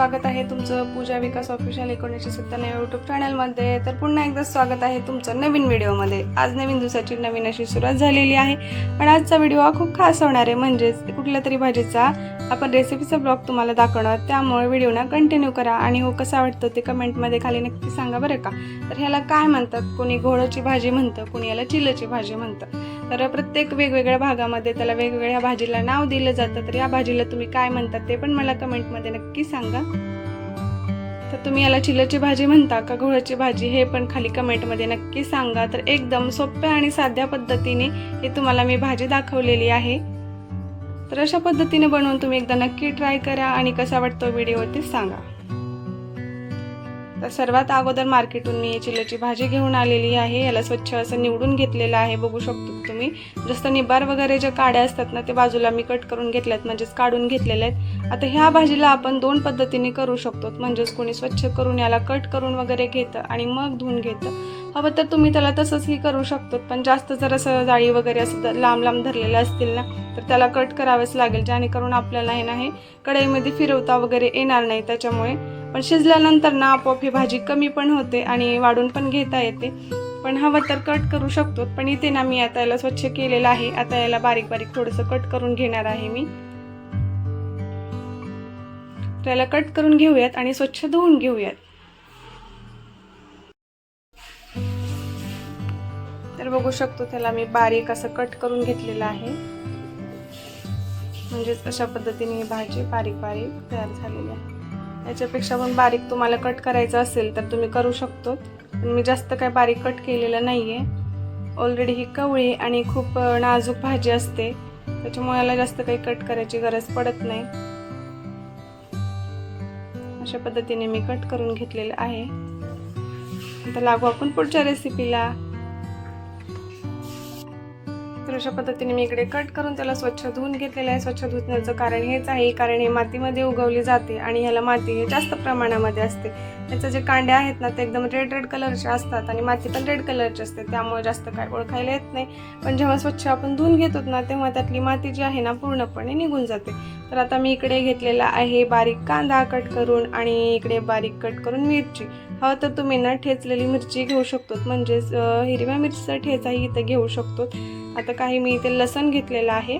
स्वागत आहे तुमचं पूजा विकास ऑफिशियल एकोणीसशे सत्त्याण्णव यूट्यूब चॅनलमध्ये तर पुन्हा एकदा स्वागत आहे तुमचं नवीन व्हिडिओमध्ये आज नवीन दिवसाची नवीन अशी सुरुवात झालेली आहे. पण आजचा व्हिडिओ हा खूप खास होणार आहे. म्हणजेच कुठल्या तरी भाजीचा आपण रेसिपीचा ब्लॉग तुम्हाला दाखवणार. त्यामुळे व्हिडिओना कंटिन्यू करा. आणि हो कसा वाटतं ते कमेंटमध्ये खाली नक्की सांगा बरं का? तर ह्याला काय म्हणतात? कोणी घोळची भाजी म्हणतं कोणी याला चिलची भाजी म्हणतं. तर प्रत्येक वेगवेगळ्या भागामध्ये त्याला वेगवेगळ्या भाजीला नाव दिलं जातं. तर या भाजीला तुम्ही काय म्हणतात ते पण मला कमेंटमध्ये नक्की सांगा. तुम्ही याला चिलची भाजी म्हणता का गुळाची भाजी हे पण खाली कमेंटमध्ये नक्की सांगा. तर एकदम सोप्या आणि साध्या पद्धतीने हे तुम्हाला मी भाजी दाखवलेली आहे. तर अशा पद्धतीने बनवून तुम्ही एकदा नक्की ट्राय करा आणि कसा वाटतो व्हिडिओ ते सांगा. तर सर्वात अगोदर मार्केटून मी चिलची भाजी घेऊन आलेली आहे. याला स्वच्छ असं निवडून घेतलेलं आहे. बघू शकतो तुम्ही? जसं निबार वगैरे ज्या काड्या असतात ना ते बाजूला मी कट करून घेतल्यात म्हणजेच काढून घेतलेले आहेत. आता ह्या भाजीला आपण दोन पद्धतीने करू शकतो. म्हणजेच कोणी स्वच्छ करून याला कट करून वगैरे घेतं आणि मग धुवून घेतं. हवं तर तुम्ही त्याला तसंचही करू शकतो पण जास्त जर असं जाळी वगैरे असं लांब लांब धरलेलं असतील ना तर त्याला कट करावंच लागेल. जेणेकरून आपल्याला हे नाही कढईमध्ये फिरवता वगैरे येणार नाही. त्याच्यामुळे पण शिजल्यानंतर ना आपोआप ही भाजी कमी पण होते आणि वाढून पण घेता येते. पण हवं तर कट करू शकतो पण इथे ना मी आता याला स्वच्छ केलेलं आहे. आता याला बारीक बारीक थोडंसं कट करून घेणार आहे मी. त्याला कट करून घेऊयात आणि स्वच्छ धुवून घेऊयात. तर बघू शकतो त्याला मी बारीक असं कट करून घेतलेलं आहे. म्हणजेच अशा पद्धतीने ही भाजी बारीक बारीक तयार झालेली आहे. याच्यापेक्षा पण बारीक तुम्हाला कट करायचं असेल तर तुम्ही करू शकतो. मी जास्त काय बारीक कट केलेलं नाही आहे ऑलरेडी ही कवळी आणि खूप नाजूक भाजी असते. त्याच्यामुळे याला जास्त काही कट करायची गरज पडत नाही. अशा पद्धतीने मी कट करून घेतलेलं आहे. आता लागू आपण पुढच्या रेसिपीला तर अशा पद्धतीने मी इकडे कट करून त्याला स्वच्छ धुवून घेतलेलं आहे. स्वच्छ धुण्याचं कारण हेच आहे. कारण हे मातीमध्ये उगवली जाते आणि ह्याला माती हे जास्त प्रमाणामध्ये असते. त्याचे जे कांडे आहेत ना ते एकदम रेड रेड कलरचे असतात आणि माती पण रेड कलरची असते. त्यामुळे जास्त काय ओळखायला येत नाही. पण जेव्हा स्वच्छ आपण धुवून घेतो ना तेव्हा त्यातली माती जी आहे ना पूर्णपणे निघून जाते. तर आता मी इकडे घेतलेला आहे बारीक कांदा कट करून आणि इकडे बारीक कट करून मिरची. हवं तर तुम्ही ना ठेचलेली मिरची घेऊ शकतो म्हणजेच हिरव्या मिरचीचा ठेचाही इथं घेऊ शकतो आता काही मी इथे लसण घेतलेलं आहे.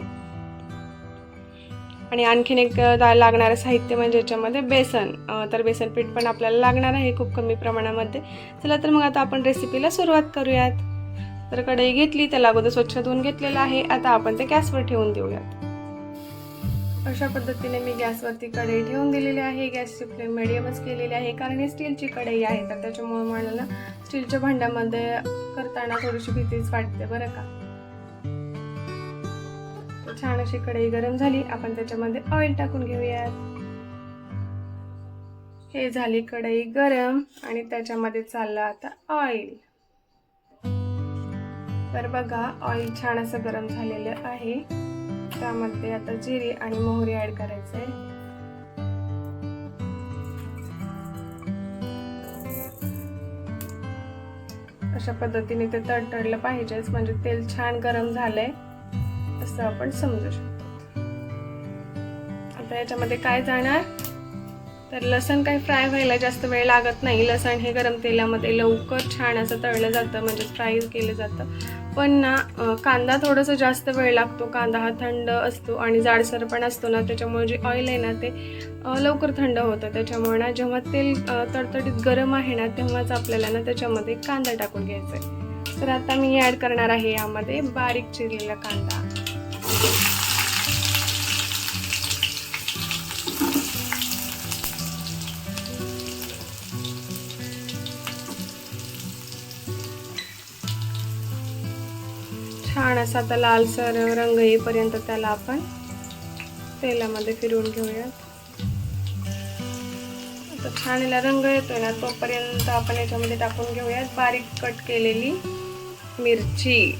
आणि आणखीन एक दा- लागणारं साहित्य म्हणजे याच्यामध्ये बेसन. तर बेसन पीठ पण आपल्याला लागणार आहे खूप कमी प्रमाणामध्ये. चला तर मग आता आपण रेसिपीला सुरुवात करूयात. तर कढई घेतली त्याला अगोदर स्वच्छ धुवून घेतलेलं आहे. आता आपण ते गॅसवर ठेवून देऊयात. अशा पद्धतीने मी गॅसवरती कढई ठेवून दिलेली आहे. गॅसची फ्लेम मिडियमच केलेली आहे. कारण ही स्टीलची कढई आहे तर त्याच्यामुळे मला ना स्टीलच्या भांड्यामध्ये करताना थोडीशी भीतीच वाटते बरं का. छान अशी कढई गरम झाली. आपण त्याच्यामध्ये ऑइल टाकून घेऊयात. हे झाली कढई गरम आणि त्याच्यामध्ये चाललं आता ऑइल तर बघा ऑइल छान असं गरम झालेलं आहे. त्यामध्ये आता जिरे आणि मोहरी ऍड आहे अशा पद्धतीने ते तडतडलं पाहिजेच म्हणजे तेल छान गरम झालंय असं आपण समजू शकतो. आता याच्यामध्ये काय जाणार? तर लसण काही फ्राय व्हायला जास्त वेळ लागत नाही. लसण हे गरम तेलामध्ये लवकर छान असं तळलं जातं म्हणजे फ्राय केलं जातं. पण ना कांदा थोडंसं जास्त वेळ लागतो. कांदा हा थंड असतो आणि जाडसर पण असतो ना त्याच्यामुळे जे ऑइल आहे ना ते लवकर थंड होतं. त्याच्यामुळे ना जेव्हा तेल तडतडीत गरम आहे ना तेव्हाच आपल्याला ना त्याच्यामध्ये कांदा टाकून घ्यायचा आहे तर आता मी ॲड करणार आहे यामध्ये बारीक चिरलेला कांदा. छान असा आता लालसर रंग येईपर्यंत त्याला आपण तेलामध्ये फिरवून घेऊयात. आता छान याला रंग येतोय ना तोपर्यंत आपण याच्यामध्ये टाकून घेऊयात बारीक कट केलेली मिरची.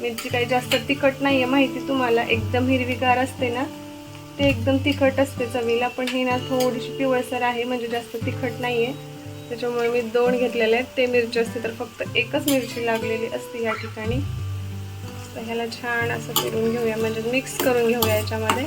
मिरची काही जास्त तिखट नाही आहे माहिती तुम्हाला? एकदम हिरवीगार असते ना ते एकदम तिखट असते चवीला पण ही ना थोडीशी पिवळसर आहे म्हणजे जास्त तिखट नाही आहे त्याच्यामुळे मी दोन घेतलेले आहेत. ते मिरची असते तर फक्त एकच मिरची लागलेली असते या ठिकाणी. तर ह्याला छान असं फिरून घेऊया. म्हणजे मिक्स करून घेऊया याच्यामध्ये.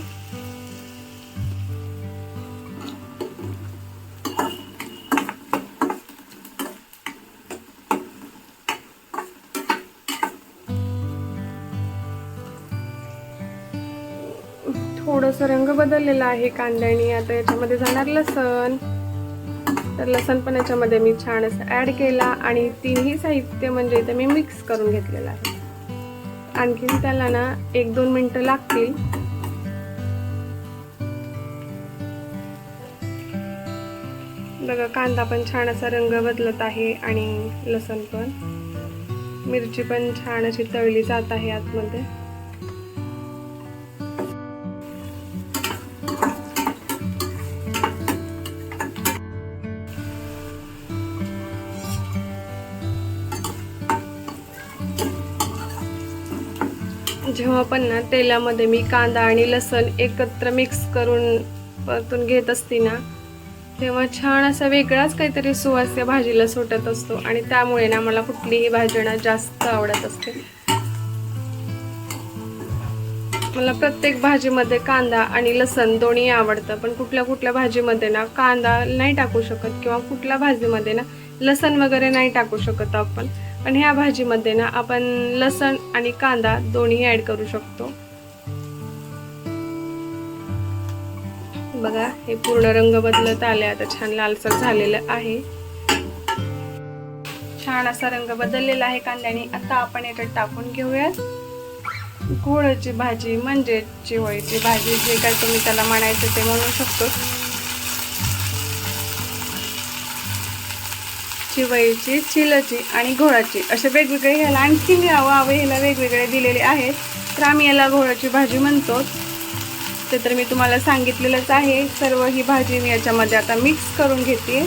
थोडस रंग बदललेला आहे कांद्याने. आता याच्यामध्ये जाणार लसण. तर लसण पण याच्यामध्ये मी छान असं ऍड केला आणि तिन्ही साहित्य म्हणजे इथे मी मिक्स करून घेतलेलं आहे. आणखीन त्याला ना एक दोन मिनटं लागतील. बघा कांदा पण छान असा रंग बदलत आहे आणि लसण पण. मिरची पण छान अशी तळली जात आहे आतमध्ये. जेव्हा पण ना तेलामध्ये मी कांदा आणि लसण एकत्र मिक्स करून परतून घेत असते ना तेव्हा छान असा वेगळाच काहीतरी सुवास या भाजीला सुटत असतो. आणि त्यामुळे ना मला कुठलीही भाजी ना जास्त आवडत असते. मला प्रत्येक भाजीमध्ये कांदा आणि लसण दोन्ही आवडतं. पण कुठल्या कुठल्या भाजीमध्ये ना कांदा नाही टाकू शकत किंवा कुठल्या भाजीमध्ये ना लसण वगैरे नाही टाकू शकत आपण. पण ह्या भाजीमध्ये ना आपण लसण आणि कांदा दोन्ही ॲड करू शकतो. बघा हे पूर्ण रंग बदलत आले. आता छान लालसर झालेलं आहे. छान असा रंग बदललेला आहे कांद्याने. आता आपण याच्यात टाकून घेऊयात. घोळची भाजी म्हणजे चिवळीची भाजी जे काय तुम्ही त्याला म्हणायचं ते म्हणू शकतो. चिवईची चिलची आणि घोळाची असे वेगवेगळे ह्याला आणखी वावे ह्याला वेगवेगळे दिलेले आहेत. तर आम्ही याला घोळाची भाजी म्हणतो. ते तर मी तुम्हाला सांगितलेलंच आहे. सर्व ही भाजी मी याच्यामध्ये आता मिक्स करून घेते.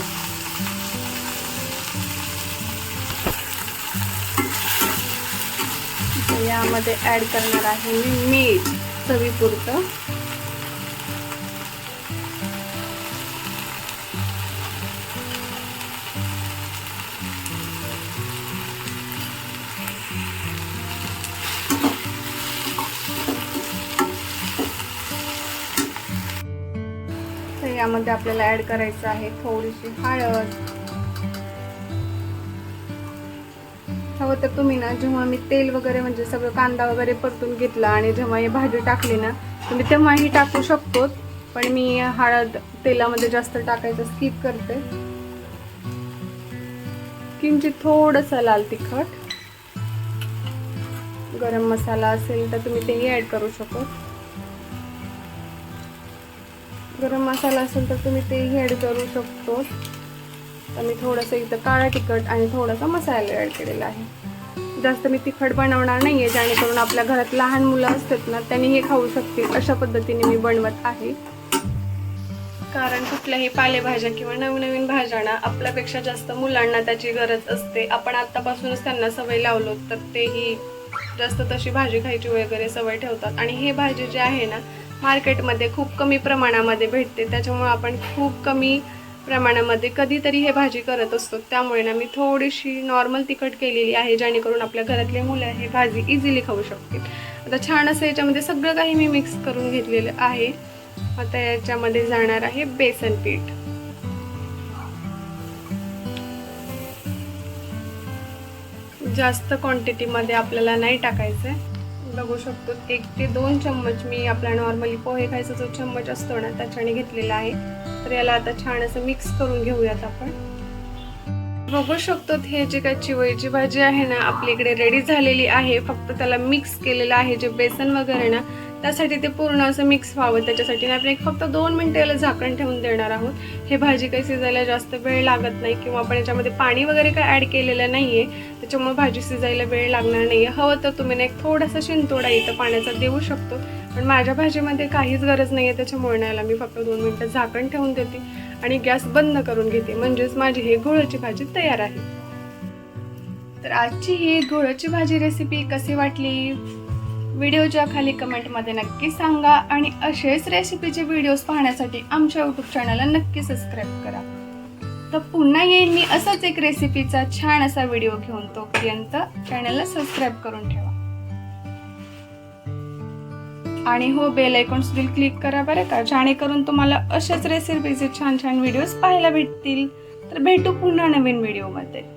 यामध्ये ॲड करणार आहे मी मीठ चवीपुरतं. तर यामध्ये आपल्याला ऍड करायचं आहे थोडीशी हळद. हवं तर तुम्ही ना जेव्हा मी तेल वगैरे म्हणजे सगळं कांदा वगैरे परतून घेतला आणि जेव्हा ही भाजी टाकली ना तुम्ही तेव्हाही टाकू शकतो पण मी हळद तेलामध्ये जास्त टाकायचं स्किप करते. किंचित थोडंसं लाल तिखट. गरम मसाला असेल तर तुम्ही तेही ऍड करू शकतो. गरम मसाला असेल तर तुम्ही तेही ॲड करू शकतो तर मी थोडंसं इथं काळा तिखट आणि थोडासा मसाला ॲड केलेला आहे. जास्त मी तिखट बनवणार नाही आहे जेणेकरून आपल्या घरात लहान मुलं असतात ना त्यांनी हे खाऊ शकतील अशा पद्धतीने मी बनवत आहे. कारण कुठल्याही पालेभाज्या किंवा नवनवीन भाज्यांना भाज्या ना आपल्यापेक्षा जास्त मुलांना त्याची गरज असते. आपण आत्तापासूनच त्यांना सवय लावलो तर तेही जास्त तशी भाजी खायची वगैरे सवय ठेवतात. आणि हे भाजी जी आहे ना मार्केटमध्ये खूप कमी प्रमाणामध्ये भेटते. त्याच्यामुळे आपण खूप कमी प्रमाणामध्ये कधीतरी हे भाजी करत असतो. त्यामुळे ना मी थोडीशी नॉर्मल तिखट केलेली आहे जेणेकरून आपल्या घरातले मुलं हे भाजी इझिली खाऊ शकतील. आता छान असं याच्यामध्ये सगळं काही मी मिक्स करून घेतलेलं आहे. आता याच्यामध्ये जाणार आहे बेसन पीठ. जास्त क्वांटिटीमध्ये आपल्याला नाही टाकायचं आहे बघू शकतो. एक ते दोन चम्मच मी आपला नॉर्मली पोहे खायचा जो चम्मच असतो ना त्याच्याने घेतलेला आहे. तर याला आता छान असं मिक्स करून घेऊयात आपण. बघू शकतो हे जे काय चिवळीची भाजी आहे ना आपली इकडे रेडी झालेली आहे. फक्त त्याला मिक्स केलेलं आहे जे बेसन वगैरे ना त्यासाठी ते पूर्ण असं मिक्स व्हावं त्याच्यासाठी आपण एक फक्त दोन मिनटं याला झाकण ठेवून देणार आहोत. हे भाजी काही शिजायला जास्त वेळ लागत नाही किंवा आपण याच्यामध्ये पाणी वगैरे काय ॲड केलेलं नाही आहे त्याच्यामुळे भाजी शिजायला वेळ लागणार नाही आहे हवं तर तुम्ही ना एक थोडासा शिंतोडा इथं पाण्याचा देऊ शकतो. पण माझ्या भाजीमध्ये काहीच गरज नाही आहे त्याच्यामुळे ना याला मी फक्त दोन मिनटं झाकण ठेवून देते आणि गॅस बंद करून घेते. म्हणजेच माझी हे घोळाची भाजी तयार आहे. तर आजची ही घोळाची भाजी रेसिपी कशी वाटली? व्हिडिओच्या खाली कमेंटमध्ये नक्की सांगा आणि असेच रेसिपीचे व्हिडिओज पाहण्यासाठी आमच्या यूट्यूब चॅनलला नक्की सबस्क्राईब करा. तर पुन्हा येईन मी असाच एक रेसिपीचा छान असा व्हिडिओ घेऊन. तोपर्यंत चॅनलला सबस्क्राईब करून ठेवा. आणि हो बेल आयकॉन सुद्धा क्लिक करा बरं का जेणेकरून तुम्हाला अशाच रेसिपीचे छान छान व्हिडिओज पाहायला भेटतील. तर भेटू पुन्हा नवीन व्हिडिओमध्ये